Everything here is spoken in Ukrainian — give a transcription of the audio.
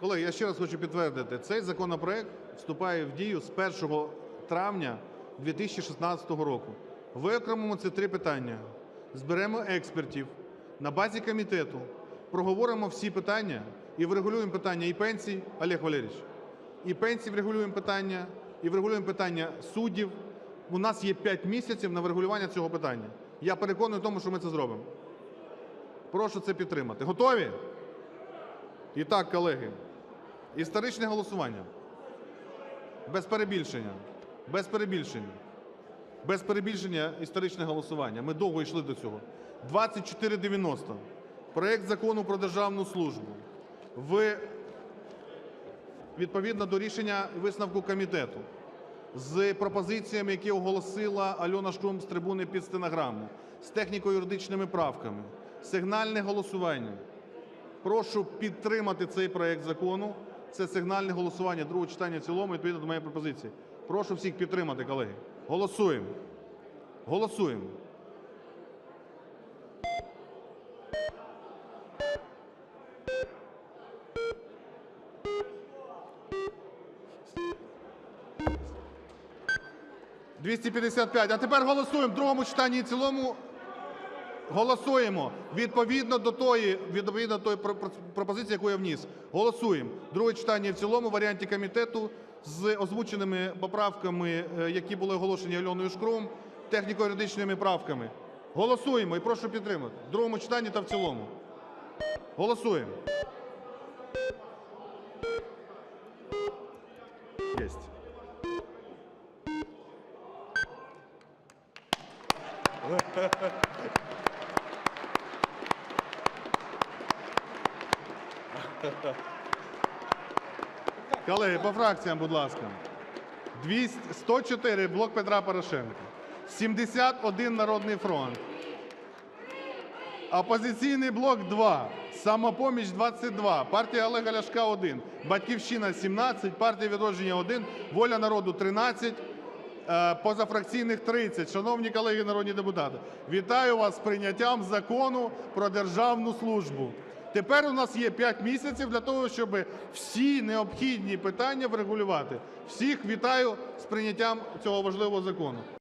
Колеги, я ще раз хочу підтвердити, цей законопроект вступає в дію з 1 травня 2016 року. Виокремимо ці три питання, зберемо експертів на базі комітету, проговоримо всі питання і врегулюємо питання і пенсій, Олег Валерійович, і пенсій врегулюємо питання, і врегулюємо питання суддів. У нас є 5 місяців на врегулювання цього питання. Я переконаний в тому, що ми це зробимо. Прошу це підтримати. Готові? І так, колеги, історичне голосування. Без перебільшення. Без перебільшення. Без перебільшення історичне голосування. Ми довго йшли до цього. 2490. Проект Закону про державну службу. В відповідно до рішення висновку комітету з пропозиціями, які оголосила Альона Шкрум з трибуни під стенограму, з техніко-юридичними правками, сигнальне голосування. Прошу підтримати цей проект закону. Це сигнальне голосування другого читання в цілому відповідно до моєї пропозиції. Прошу всіх підтримати, колеги. Голосуємо. Голосуємо. «255». А тепер голосуємо в другому читанні і цілому Голосуємо відповідно до тої, відповідно тої про- про- пропозиції, яку я вніс. Голосуємо. Друге читання в цілому в варіанті комітету з озвученими поправками, е, які були оголошені Альоною Шкрум, техніко-юридичними правками. Голосуємо і прошу підтримати. В другому читанні та в цілому. Голосуємо. Єсть. Колеги, по фракціям, будь ласка. 200, 104 – блок Петра Порошенка, 71 – Народний фронт, Опозиційний блок – 2, Самопоміч – 22, партія Олега Ляшка – 1, Батьківщина – 17, партія Відродження – 1, Воля народу – 13, е, позафракційних – 30. Шановні колеги народні депутати, вітаю вас з прийняттям Закону про державну службу. Тепер у нас є 5 місяців для того, щоб всі необхідні питання врегулювати. Всіх вітаю з прийняттям цього важливого закону.